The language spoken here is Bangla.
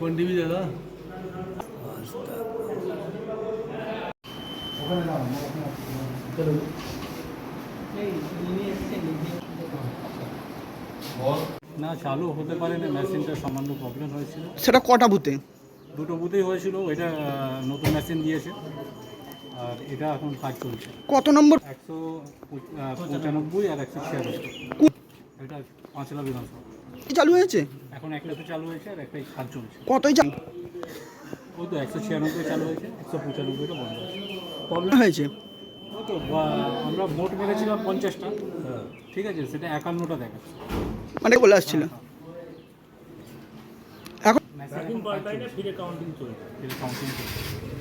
কোন টিভি দাদা? না চালু হতে পারে না মেশিনটা সামান্য প্রবলেম হয়েছিল। সেটা কটা বুথে? দুটো বুথেই হয়েছিল এটা নতুন মেশিন দিয়েছে আর এটা এখন কাজ চলছে। কত নম্বর? একশো পঁচ- পঁচানব্বই আর একশো ছিয়ানব্বই। এটা পাঁচলা বিধানসভা। চালু হয়েছে? এখন একটাতে চালু হয়েছে আর একটাই কাজ চলছে। কতই চালু ওই তো একশো ছিয়ানব্বই চালু হয়েছে একশো পঁচানব্বইটা বন্ধ আছে। প্রবলেম হয়েছে? ওই তো বা- আমরা ভোট মেরেছিলাম পঞ্চাশটা। ঠিক আছে সেটা একান্নটা দেখাচ্ছে। মানে বলে আসছিল। এখন এখন পাল্টাই না ফিরে কাউন্টিং চলছে। ফিরে কাউন্টিং চলছে।